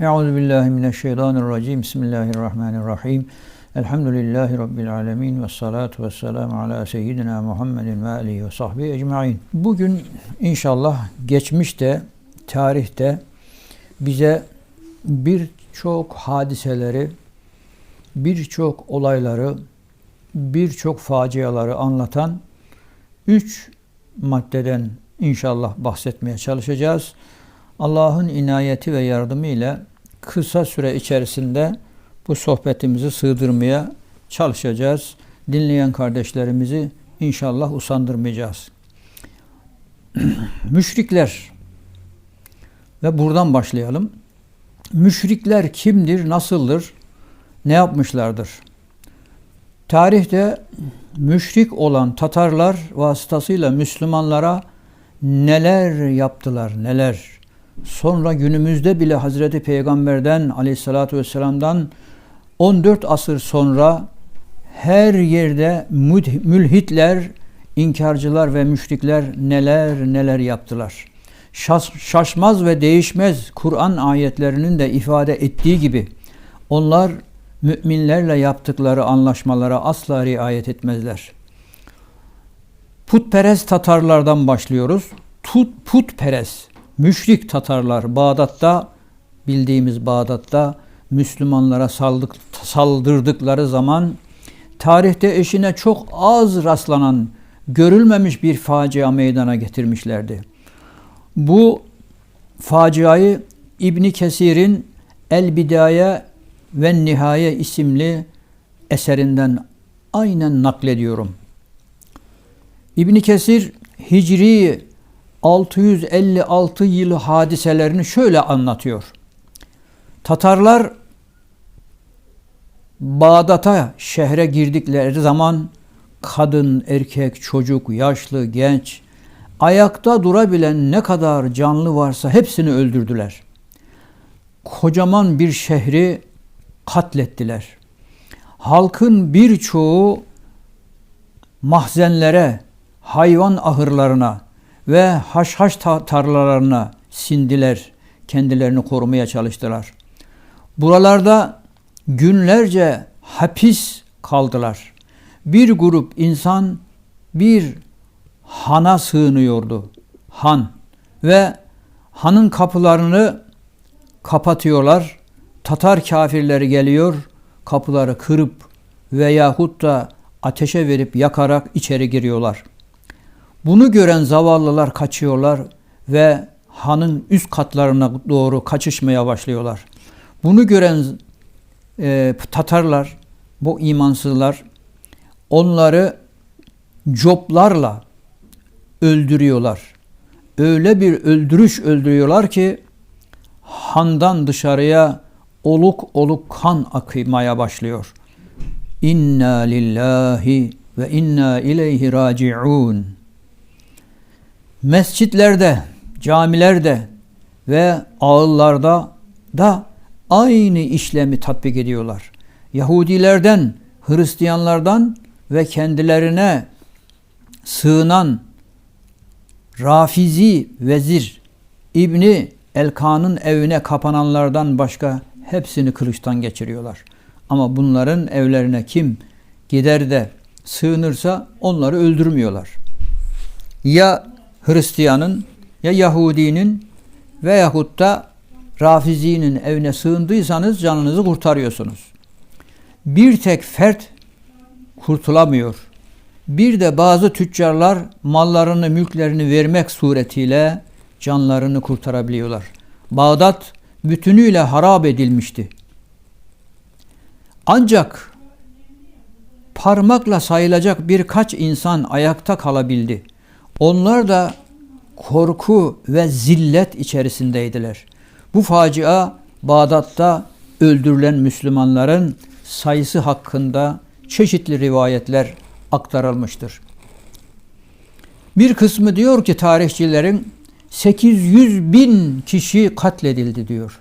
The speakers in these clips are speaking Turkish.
Euzu billahi mineşşeytanirracim. Bismillahirrahmanirrahim. Elhamdülillahi rabbil alamin ve salatu vesselam ala seyyidina Muhammedin ve alihi ve sahbihi ecmaîn. Bugün inşallah geçmişte, tarihte bize birçok hadiseleri, birçok olayları, birçok faciaları anlatan üç maddeden inşallah bahsetmeye çalışacağız. Allah'ın inayeti ve yardımı ile kısa süre içerisinde bu sohbetimizi sığdırmaya çalışacağız. Dinleyen kardeşlerimizi inşallah usandırmayacağız. Müşrikler ve buradan başlayalım. Müşrikler kimdir, nasıldır, ne yapmışlardır? Tarihte müşrik olan Tatarlar vasıtasıyla Müslümanlara neler yaptılar, neler? Sonra günümüzde bile Hazreti Peygamber'den aleyhissalatü vesselam'dan 14 asır sonra her yerde mülhitler, inkarcılar ve müşrikler neler neler yaptılar. Şaş, şaşmaz ve değişmez Kur'an ayetlerinin de ifade ettiği gibi onlar müminlerle yaptıkları anlaşmalara asla riayet etmezler. Putperest Tatarlardan başlıyoruz. Tut, putperest müşrik Tatarlar Bağdat'ta bildiğimiz Bağdat'ta Müslümanlara saldık, saldırdıkları zaman tarihte eşine çok az rastlanan görülmemiş bir facia meydana getirmişlerdi. Bu faciayı İbni Kesir'in El Bidaye ve Nihaye isimli eserinden aynen naklediyorum. İbni Kesir Hicri 656 yılı hadiselerini şöyle anlatıyor. Tatarlar Bağdat'a şehre girdikleri zaman kadın, erkek, çocuk, yaşlı, genç, ayakta durabilen ne kadar canlı varsa hepsini öldürdüler. Kocaman bir şehri katlettiler. Halkın birçoğu mahzenlere, hayvan ahırlarına, ve haşhaş tarlalarına sindiler. Kendilerini korumaya çalıştılar. Buralarda günlerce hapis kaldılar. Bir grup insan bir hana sığınıyordu. Han ve hanın kapılarını kapatıyorlar. Tatar kafirleri geliyor, kapıları kırıp veyahut da ateşe verip yakarak içeri giriyorlar.'' Bunu gören zavallılar kaçıyorlar ve hanın üst katlarına doğru kaçışmaya başlıyorlar. Bunu gören e, Tatarlar, bu imansızlar onları coplarla öldürüyorlar. Öyle bir öldürüş öldürüyorlar ki handan dışarıya oluk oluk kan akmaya başlıyor. İnna lillahi ve inna ileyhi raciun mescitlerde, camilerde ve ağıllarda da aynı işlemi tatbik ediyorlar. Yahudilerden, Hristiyanlardan ve kendilerine sığınan Rafizi vezir İbni Elkan'ın evine kapananlardan başka hepsini kılıçtan geçiriyorlar. Ama bunların evlerine kim gider de sığınırsa onları öldürmüyorlar. Ya Hristiyanın ya Yahudinin veyahut da Rafizi'nin evine sığındıysanız canınızı kurtarıyorsunuz. Bir tek fert kurtulamıyor. Bir de bazı tüccarlar mallarını, mülklerini vermek suretiyle canlarını kurtarabiliyorlar. Bağdat bütünüyle harap edilmişti. Ancak parmakla sayılacak birkaç insan ayakta kalabildi. Onlar da korku ve zillet içerisindeydiler. Bu facia Bağdat'ta öldürülen Müslümanların sayısı hakkında çeşitli rivayetler aktarılmıştır. Bir kısmı diyor ki tarihçilerin 800 bin kişi katledildi diyor.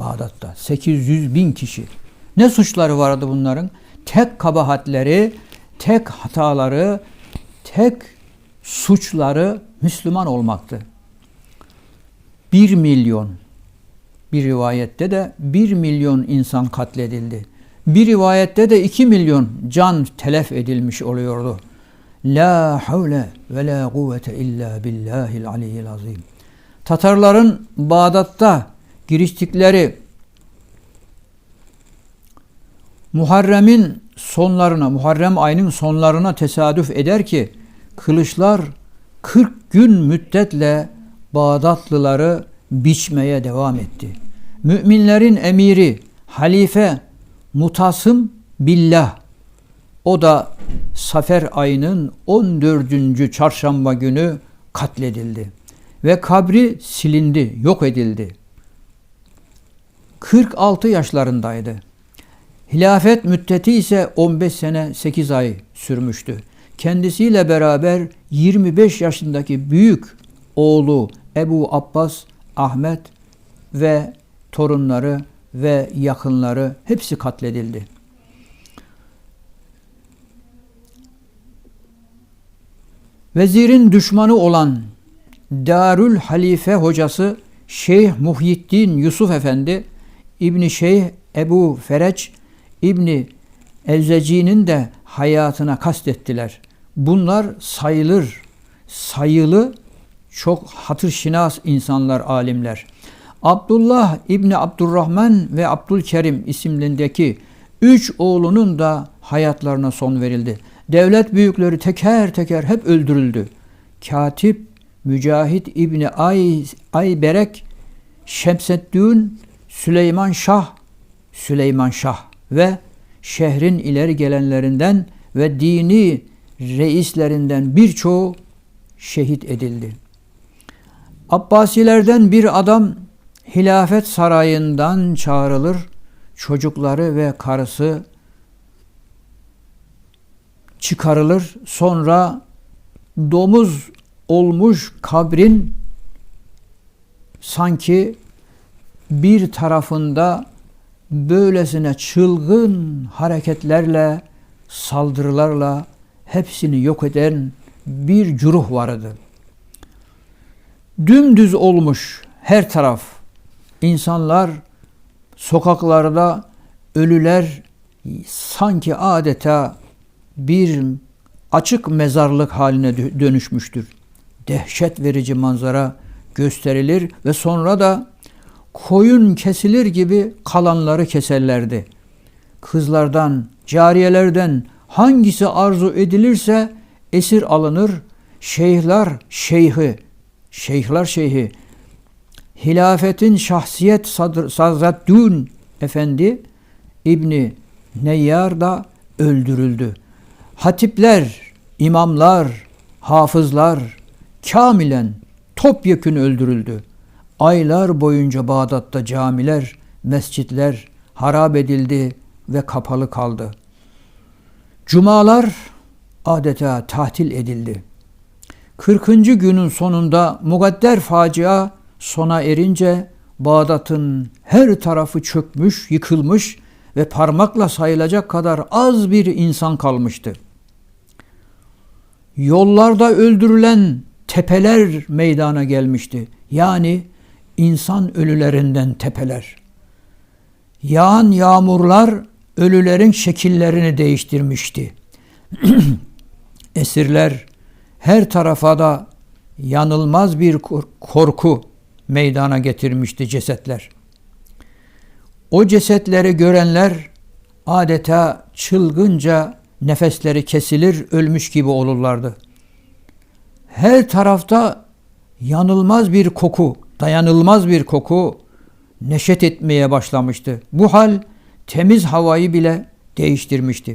Bağdat'ta 800 bin kişi. Ne suçları vardı bunların? Tek kabahatleri, tek hataları, tek suçları Müslüman olmaktı. Bir milyon Bir rivayette de 1 milyon insan katledildi. Bir rivayette de 2 milyon can telef edilmiş oluyordu. La havle ve la kuvvete illa billahil aliyyil azim. Tatarların Bağdat'ta giriştikleri Muharrem'in sonlarına, Muharrem ayının sonlarına tesadüf eder ki kılıçlar 40 gün müddetle Bağdatlıları biçmeye devam etti. Müminlerin emiri, halife Mutasım Billah o da Safer ayının 14. çarşamba günü katledildi ve kabri silindi, yok edildi. 46 yaşlarındaydı. Hilafet müddeti ise 15 sene 8 ay sürmüştü. Kendisiyle beraber 25 yaşındaki büyük oğlu Ebu Abbas Ahmet ve torunları ve yakınları hepsi katledildi. Vezirin düşmanı olan Darül Halife hocası Şeyh Muhyiddin Yusuf Efendi İbni Şeyh Ebu Fereç İbni Evzeci'nin de hayatına kastettiler. Bunlar sayılır, sayılı çok hatırşinas insanlar, alimler. Abdullah İbni Abdurrahman ve Abdülkerim isimlindeki üç oğlunun da hayatlarına son verildi. Devlet büyükleri teker teker hep öldürüldü. Katip Mücahit İbni Ay, Ayberek, Şemseddin, Süleyman Şah, Süleyman Şah ve şehrin ileri gelenlerinden ve dini reislerinden birçoğu şehit edildi. Abbasilerden bir adam hilafet sarayından çağrılır, çocukları ve karısı çıkarılır. Sonra domuz olmuş kabrin sanki bir tarafında böylesine çılgın hareketlerle, saldırılarla hepsini yok eden bir curuh vardı. Dümdüz olmuş her taraf. İnsanlar sokaklarda ölüler sanki adeta bir açık mezarlık haline dönüşmüştür. Dehşet verici manzara gösterilir ve sonra da koyun kesilir gibi kalanları keserlerdi. Kızlardan, cariyelerden hangisi arzu edilirse esir alınır. Şeyhler şeyhi, şeyhler şeyhi, hilafetin şahsiyet Sazaddün Efendi İbni Neyyar da öldürüldü. Hatipler, imamlar, hafızlar kamilen topyekün öldürüldü. Aylar boyunca Bağdat'ta camiler, mescitler harap edildi ve kapalı kaldı. Cumalar adeta tatil edildi. 40. günün sonunda mukadder facia sona erince Bağdat'ın her tarafı çökmüş, yıkılmış ve parmakla sayılacak kadar az bir insan kalmıştı. Yollarda öldürülen tepeler meydana gelmişti. Yani insan ölülerinden tepeler. Yağan yağmurlar ölülerin şekillerini değiştirmişti. Esirler her tarafa da yanılmaz bir korku meydana getirmişti cesetler. O cesetleri görenler adeta çılgınca nefesleri kesilir, ölmüş gibi olurlardı. Her tarafta yanılmaz bir koku, dayanılmaz bir koku neşet etmeye başlamıştı. Bu hal temiz havayı bile değiştirmişti.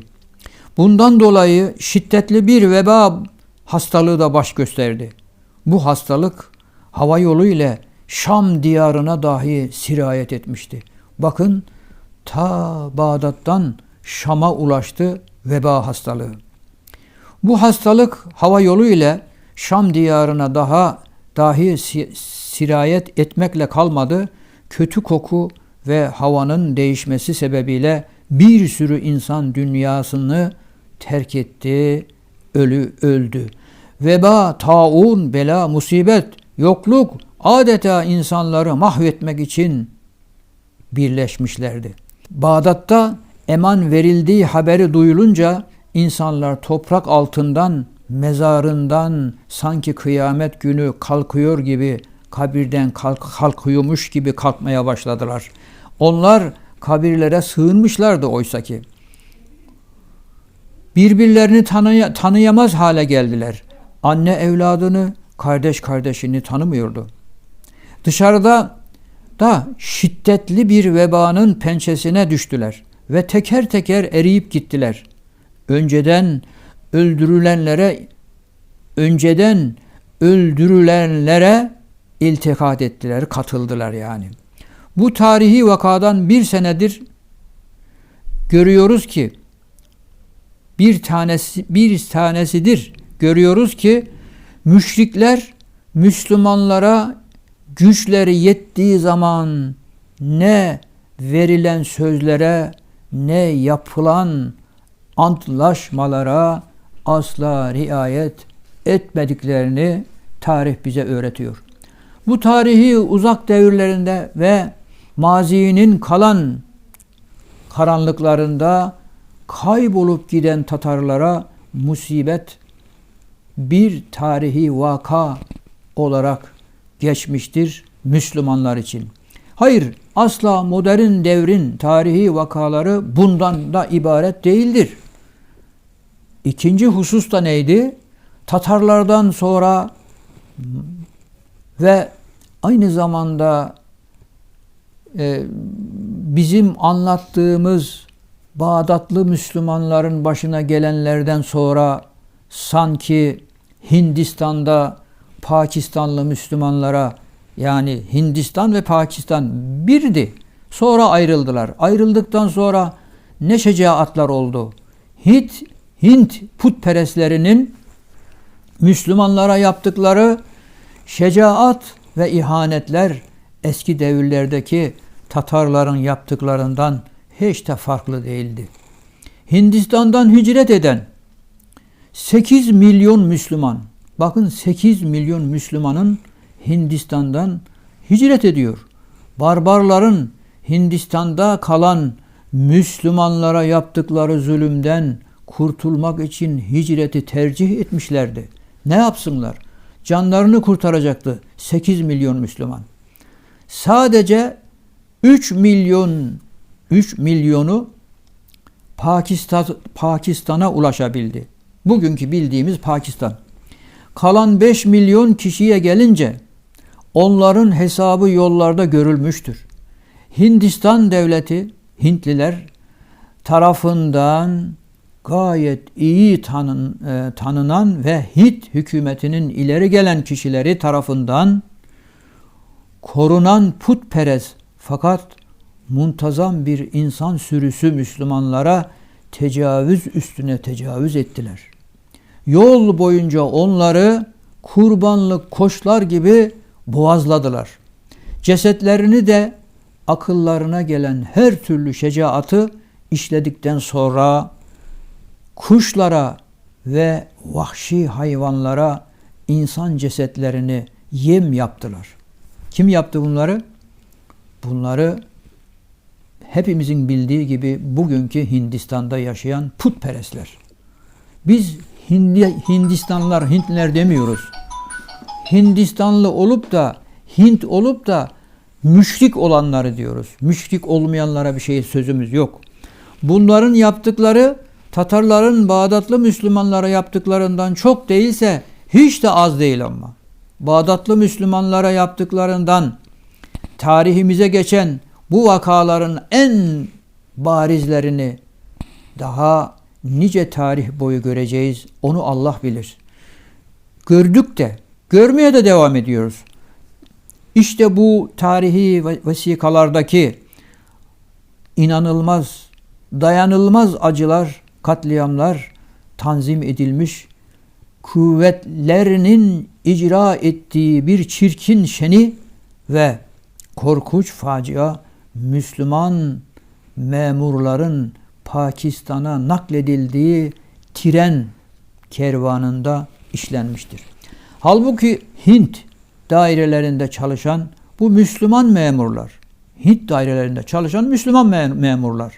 Bundan dolayı şiddetli bir veba hastalığı da baş gösterdi. Bu hastalık hava yolu ile Şam diyarına dahi sirayet etmişti. Bakın ta Bağdat'tan Şam'a ulaştı veba hastalığı. Bu hastalık hava yolu ile Şam diyarına daha dahi sirayet etmekle kalmadı. Kötü koku ve havanın değişmesi sebebiyle bir sürü insan dünyasını terk etti, ölü öldü. Veba, taun, bela, musibet, yokluk adeta insanları mahvetmek için birleşmişlerdi. Bağdat'ta eman verildiği haberi duyulunca insanlar toprak altından, mezarından sanki kıyamet günü kalkıyor gibi kabirden kalk, kalkıyormuş gibi kalkmaya başladılar. Onlar kabirlere sığınmışlardı oysaki. Birbirlerini tanıya, tanıyamaz hale geldiler. Anne evladını, kardeş kardeşini tanımıyordu. Dışarıda da şiddetli bir vebanın pençesine düştüler ve teker teker eriyip gittiler. Önceden öldürülenlere önceden öldürülenlere iltikat ettiler, katıldılar yani. Bu tarihi vakadan bir senedir görüyoruz ki bir tanesi bir tanesidir. Görüyoruz ki müşrikler Müslümanlara güçleri yettiği zaman ne verilen sözlere ne yapılan antlaşmalara asla riayet etmediklerini tarih bize öğretiyor. Bu tarihi uzak devirlerinde ve mazinin kalan karanlıklarında kaybolup giden Tatarlara musibet bir tarihi vaka olarak geçmiştir Müslümanlar için. Hayır, asla modern devrin tarihi vakaları bundan da ibaret değildir. İkinci husus da neydi? Tatarlardan sonra ve aynı zamanda e, bizim anlattığımız Bağdatlı Müslümanların başına gelenlerden sonra sanki Hindistan'da Pakistanlı Müslümanlara yani Hindistan ve Pakistan birdi. Sonra ayrıldılar. Ayrıldıktan sonra ne şecaatlar oldu. Hint, Hint putperestlerinin Müslümanlara yaptıkları şecaat ve ihanetler eski devirlerdeki Tatarların yaptıklarından hiç de farklı değildi. Hindistan'dan hicret eden 8 milyon Müslüman, bakın 8 milyon Müslümanın Hindistan'dan hicret ediyor. Barbarların Hindistan'da kalan Müslümanlara yaptıkları zulümden kurtulmak için hicreti tercih etmişlerdi. Ne yapsınlar? Canlarını kurtaracaktı 8 milyon Müslüman. Sadece 3 milyon 3 milyonu Pakistan Pakistan'a ulaşabildi. Bugünkü bildiğimiz Pakistan. Kalan 5 milyon kişiye gelince onların hesabı yollarda görülmüştür. Hindistan devleti Hintliler tarafından gayet iyi tanın, e, tanınan ve Hint hükümetinin ileri gelen kişileri tarafından korunan putperest fakat muntazam bir insan sürüsü Müslümanlara tecavüz üstüne tecavüz ettiler. Yol boyunca onları kurbanlık koçlar gibi boğazladılar. Cesetlerini de akıllarına gelen her türlü şecaatı işledikten sonra kuşlara ve vahşi hayvanlara insan cesetlerini yem yaptılar. Kim yaptı bunları? Bunları hepimizin bildiği gibi bugünkü Hindistan'da yaşayan putperestler. Biz Hindi, Hindistanlılar, Hintliler demiyoruz. Hindistanlı olup da Hint olup da müşrik olanları diyoruz. Müşrik olmayanlara bir şey sözümüz yok. Bunların yaptıkları Tatarların Bağdatlı Müslümanlara yaptıklarından çok değilse hiç de az değil ama. Bağdatlı Müslümanlara yaptıklarından tarihimize geçen bu vakaların en barizlerini daha nice tarih boyu göreceğiz. Onu Allah bilir. Gördük de, görmeye de devam ediyoruz. İşte bu tarihi vesikalardaki inanılmaz, dayanılmaz acılar, katliamlar tanzim edilmiş, kuvvetlerinin icra ettiği bir çirkin şeni ve korkunç facia Müslüman memurların Pakistan'a nakledildiği tren kervanında işlenmiştir. Halbuki Hint dairelerinde çalışan bu Müslüman memurlar Hint dairelerinde çalışan Müslüman mem- memurlar.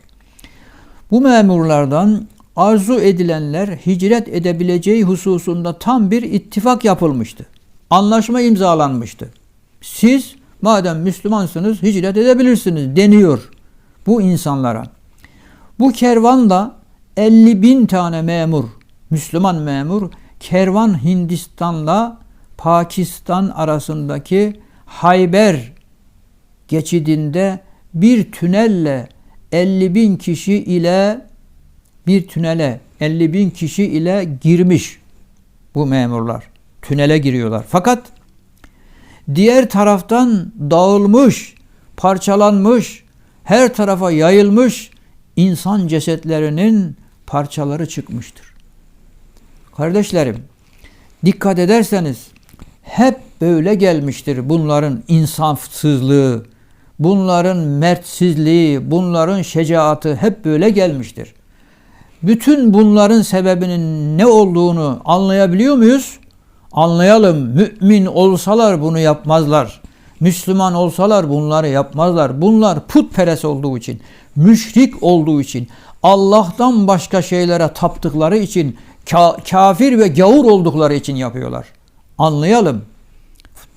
Bu memurlardan arzu edilenler hicret edebileceği hususunda tam bir ittifak yapılmıştı. Anlaşma imzalanmıştı. Siz madem Müslümansınız hicret edebilirsiniz deniyor bu insanlara. Bu kervanla 50 bin tane memur, Müslüman memur, kervan Hindistan'la Pakistan arasındaki Hayber geçidinde bir tünelle 50 bin kişi ile bir tünele 50 bin kişi ile girmiş bu memurlar. Tünele giriyorlar. Fakat diğer taraftan dağılmış, parçalanmış, her tarafa yayılmış insan cesetlerinin parçaları çıkmıştır. Kardeşlerim, dikkat ederseniz hep böyle gelmiştir bunların insafsızlığı, bunların mertsizliği, bunların şecaatı hep böyle gelmiştir. Bütün bunların sebebinin ne olduğunu anlayabiliyor muyuz? Anlayalım. Mümin olsalar bunu yapmazlar. Müslüman olsalar bunları yapmazlar. Bunlar putperest olduğu için, müşrik olduğu için, Allah'tan başka şeylere taptıkları için, ka- kafir ve gavur oldukları için yapıyorlar. Anlayalım.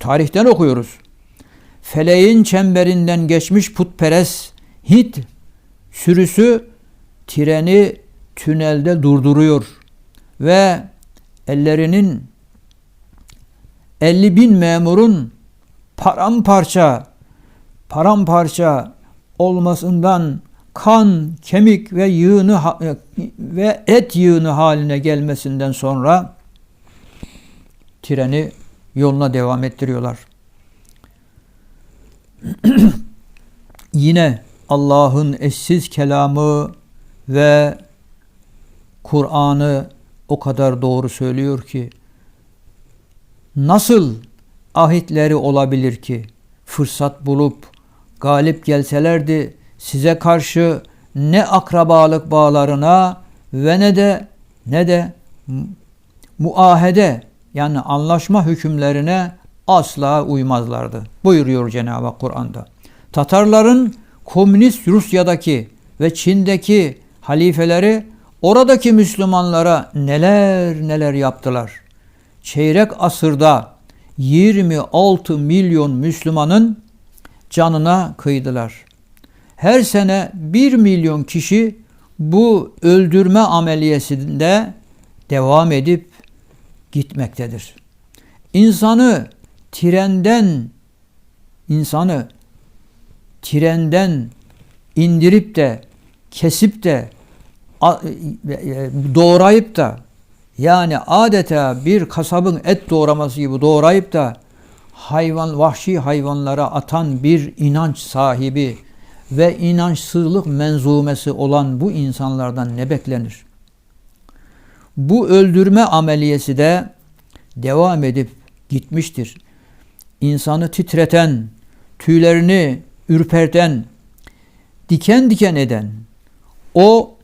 Tarihten okuyoruz. Feleğin çemberinden geçmiş putperest Hint sürüsü treni tünelde durduruyor ve ellerinin 50 bin memurun paramparça paramparça olmasından kan, kemik ve yığını ha- ve et yığını haline gelmesinden sonra treni yoluna devam ettiriyorlar. Yine Allah'ın eşsiz kelamı ve Kur'an'ı o kadar doğru söylüyor ki nasıl ahitleri olabilir ki fırsat bulup galip gelselerdi size karşı ne akrabalık bağlarına ve ne de ne de muahede yani anlaşma hükümlerine asla uymazlardı. Buyuruyor Cenab-ı Kur'an'da. Tatarların komünist Rusya'daki ve Çin'deki halifeleri oradaki Müslümanlara neler neler yaptılar. Çeyrek asırda 26 milyon Müslümanın canına kıydılar. Her sene 1 milyon kişi bu öldürme ameliyesinde devam edip gitmektedir. İnsanı trenden insanı trenden indirip de kesip de doğrayıp da yani adeta bir kasabın et doğraması gibi doğrayıp da hayvan vahşi hayvanlara atan bir inanç sahibi ve inançsızlık menzumesi olan bu insanlardan ne beklenir? Bu öldürme ameliyesi de devam edip gitmiştir. İnsanı titreten, tüylerini ürperten, diken diken eden o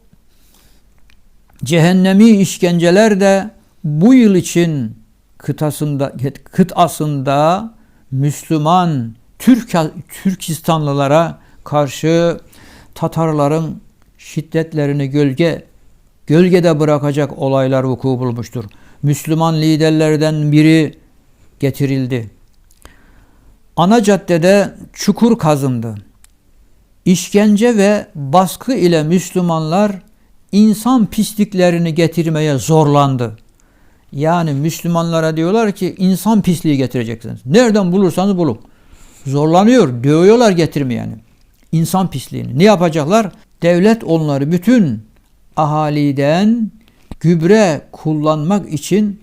cehennemi işkenceler de bu yıl için kıtasında kıtasında Müslüman Türk Türkistanlılara karşı Tatarların şiddetlerini gölge gölgede bırakacak olaylar vuku bulmuştur. Müslüman liderlerden biri getirildi. Ana caddede çukur kazındı. İşkence ve baskı ile Müslümanlar insan pisliklerini getirmeye zorlandı. Yani Müslümanlara diyorlar ki insan pisliği getireceksiniz. Nereden bulursanız bulun. Zorlanıyor, dövüyorlar getirmeyeni. İnsan pisliğini. Ne yapacaklar? Devlet onları bütün ahaliden gübre kullanmak için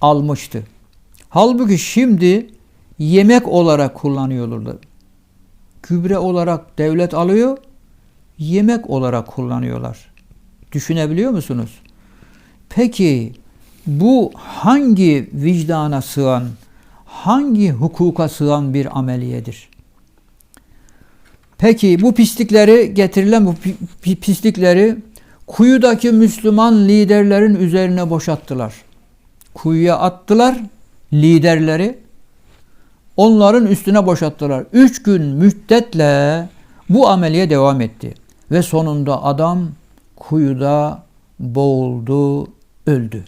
almıştı. Halbuki şimdi yemek olarak kullanıyorlar. Gübre olarak devlet alıyor, yemek olarak kullanıyorlar. Düşünebiliyor musunuz? Peki bu hangi vicdana sığan, hangi hukuka sığan bir ameliyedir? Peki bu pislikleri getirilen bu pislikleri kuyudaki Müslüman liderlerin üzerine boşalttılar. Kuyuya attılar liderleri. onların üstüne boşalttılar. Üç gün müddetle bu ameliye devam etti. Ve sonunda adam kuyuda boğuldu, öldü.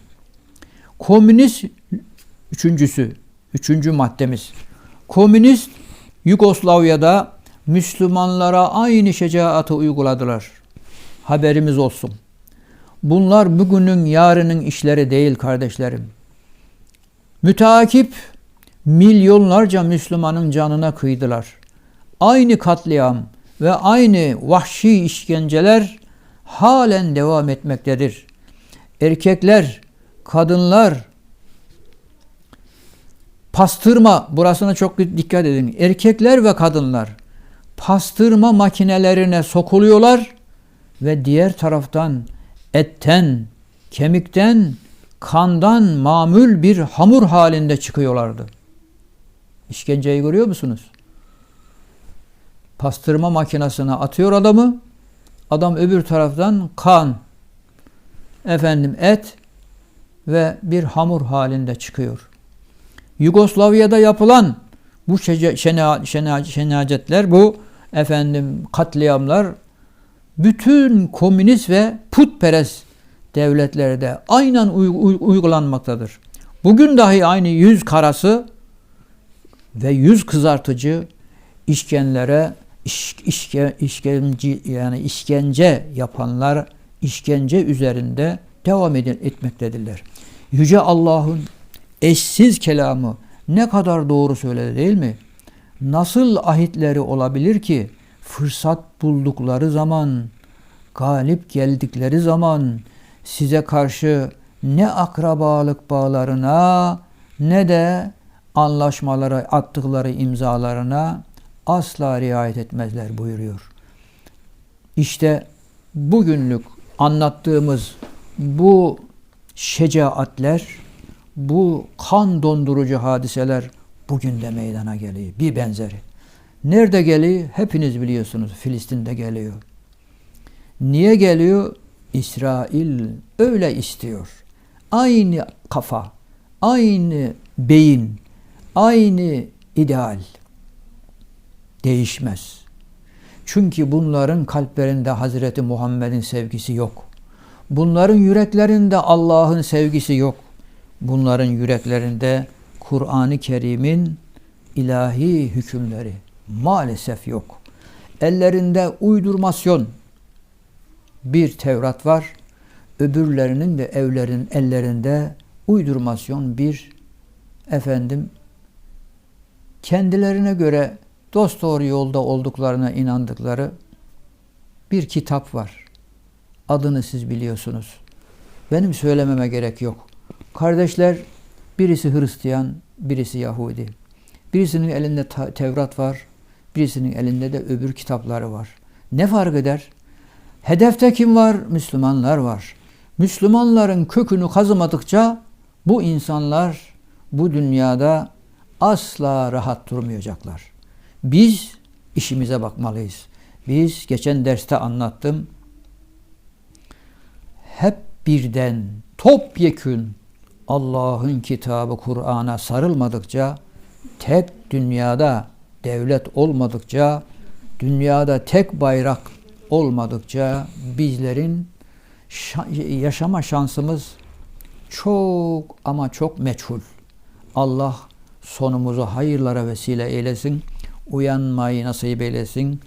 Komünist üçüncüsü, üçüncü maddemiz. Komünist Yugoslavya'da Müslümanlara aynı şecaatı uyguladılar. Haberimiz olsun. Bunlar bugünün yarının işleri değil kardeşlerim. Müteakip milyonlarca Müslümanın canına kıydılar. Aynı katliam ve aynı vahşi işkenceler halen devam etmektedir. Erkekler, kadınlar, pastırma, burasına çok dikkat edin. Erkekler ve kadınlar pastırma makinelerine sokuluyorlar ve diğer taraftan etten, kemikten, kandan mamül bir hamur halinde çıkıyorlardı. İşkenceyi görüyor musunuz? Pastırma makinesine atıyor adamı. Adam öbür taraftan kan, efendim et ve bir hamur halinde çıkıyor. Yugoslavya'da yapılan bu şena, şena, şenacetler, bu efendim katliamlar bütün komünist ve putperest devletlerde aynen uygulanmaktadır. Bugün dahi aynı yüz karası ve yüz kızartıcı işkenlere iş, işke, işkence yani işkence yapanlar işkence üzerinde devam etmektedirler. Yüce Allah'ın eşsiz kelamı ne kadar doğru söyledi değil mi? Nasıl ahitleri olabilir ki fırsat buldukları zaman, galip geldikleri zaman size karşı ne akrabalık bağlarına ne de anlaşmalara attıkları imzalarına asla riayet etmezler buyuruyor. İşte bugünlük anlattığımız bu şecaatler, bu kan dondurucu hadiseler bugün de meydana geliyor. Bir benzeri. Nerede geliyor? Hepiniz biliyorsunuz. Filistin'de geliyor. Niye geliyor? İsrail öyle istiyor. Aynı kafa, aynı beyin, aynı ideal değişmez. Çünkü bunların kalplerinde Hazreti Muhammed'in sevgisi yok. Bunların yüreklerinde Allah'ın sevgisi yok. Bunların yüreklerinde Kur'an-ı Kerim'in ilahi hükümleri maalesef yok. Ellerinde uydurmasyon bir Tevrat var. Öbürlerinin de evlerin ellerinde uydurmasyon bir efendim kendilerine göre dost doğru yolda olduklarına inandıkları bir kitap var. Adını siz biliyorsunuz. Benim söylememe gerek yok. Kardeşler birisi Hristiyan, birisi Yahudi. Birisinin elinde Tevrat var, birisinin elinde de öbür kitapları var. Ne fark eder? Hedefte kim var? Müslümanlar var. Müslümanların kökünü kazımadıkça bu insanlar bu dünyada asla rahat durmayacaklar. Biz işimize bakmalıyız. Biz geçen derste anlattım. Hep birden topyekün Allah'ın kitabı Kur'an'a sarılmadıkça tek dünyada devlet olmadıkça dünyada tek bayrak olmadıkça bizlerin yaşama şansımız çok ama çok meçhul. Allah sonumuzu hayırlara vesile eylesin. Uyanmayı nasip eylesin.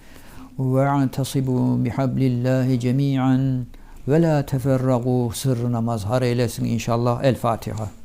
Ve antasibu bihablillahi cemi'an ve la teferragu sırrına mazhar eylesin inşallah. El Fatiha.